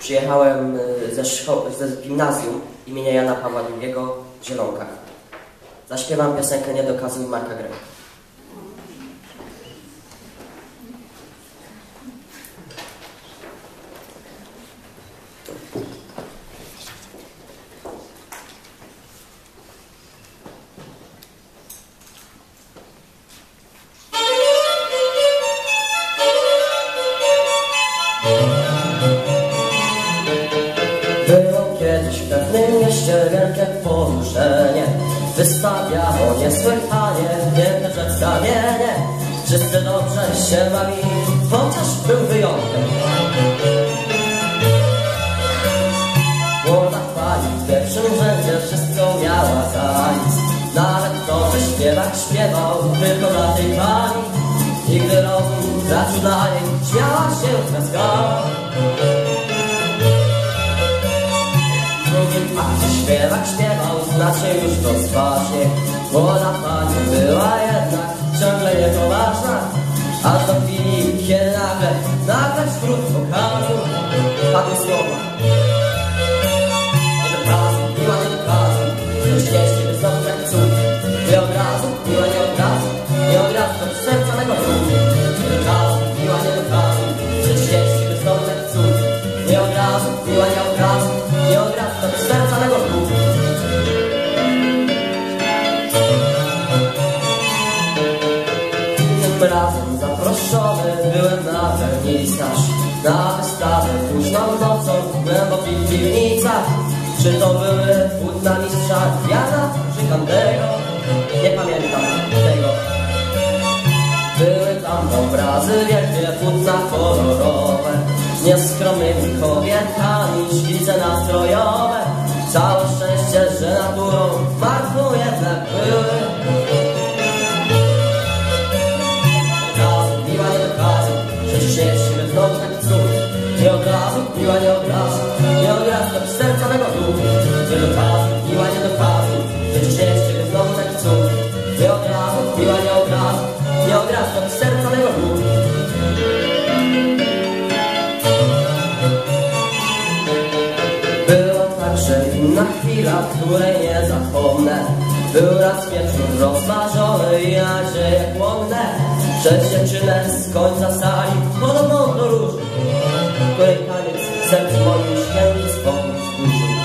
Przyjechałem y, ze, szko- ze gimnazjum imienia Jana Pawła II w Zielonkach. Zaśpiewam piosenkę Nie dokazuj Marka Greka. Wielkie poruszenie Wystawiało niesłychanie piękne przedstawienie. Wszyscy dobrze się bawili, chociaż był wyjątek. Młoda pani w pierwszym rzędzie wszystko miała tańc. Nawet to, że śpiewak śpiewał tylko dla tej pani. I gdy rozum tracił dla niej, śmiała się trzaskała drugim śpiewak śpiewał, znaczy już to spaśnie. Młoda pani była jednak ciągle niepoważna, aż do chwili, kiedy nagle, nagle wśród wokalu padły słowa. Kazu, miła nie do kazu, coś jeździ by znowu cud. Nie od razu, miła nie od razu, nie od razu, do serca mego. Nie od razu, do serca ludu. Tym razem zaproszony byłem na wernisaż Na wystawę późną nocą w głębokich piwnicach Czy to były płótna mistrza Jana czy Kandego? Nie pamiętam tego Były tam obrazy wielkie, płótna kolorowe Z nieskromnymi kobietami, szkice nastrojowe chwila, której nie zapomnę. Był raz wieczór rozmarzony i nadzieje płonne Przed dziewczynę z końca sali, podobną do róży Której taniec serc moim święty spokój wzburzył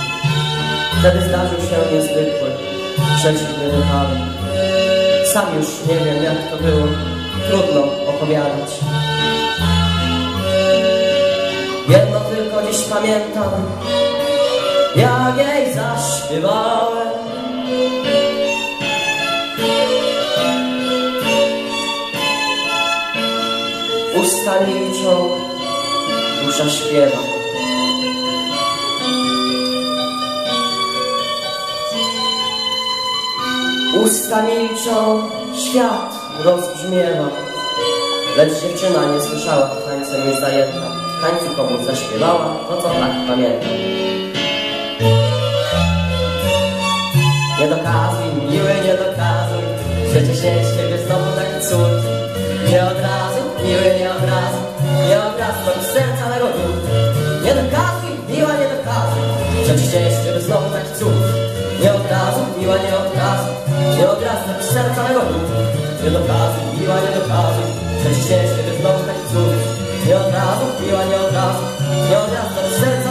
Wtedy zdarzył się niezwykły, przeciwny wypadek Sam już nie wiem jak to było, trudno opowiadać. Jedno tylko dziś pamiętam jak jej zaśpiewałem. Usta milczą, dusza śpiewa. Usta milczą, świat rozbrzmiewa. Lecz dziewczyna nie słyszała, tańcem jest zajęta. Tańcu komuś zaśpiewała, to co tak pamiętam. Nie dokazuj, miły, nie dokazuj Przecież jest ciebie znowu taki cud. Nie od razu, miły, nie od razu Nie od razu, to mi serca mego duchu Nie dokazuj, miła, nie dokazuj Przecież jest ciebie znowu taki cud. Nie od razu, miła, nie od razu Nie od razu, to mi serca mego duchu Nie dokazuj, miła, nie dokazuj Przecież jest ciebie znowu taki cud. Nie od razu, miła, nie od razu Nie od razu, to mi serca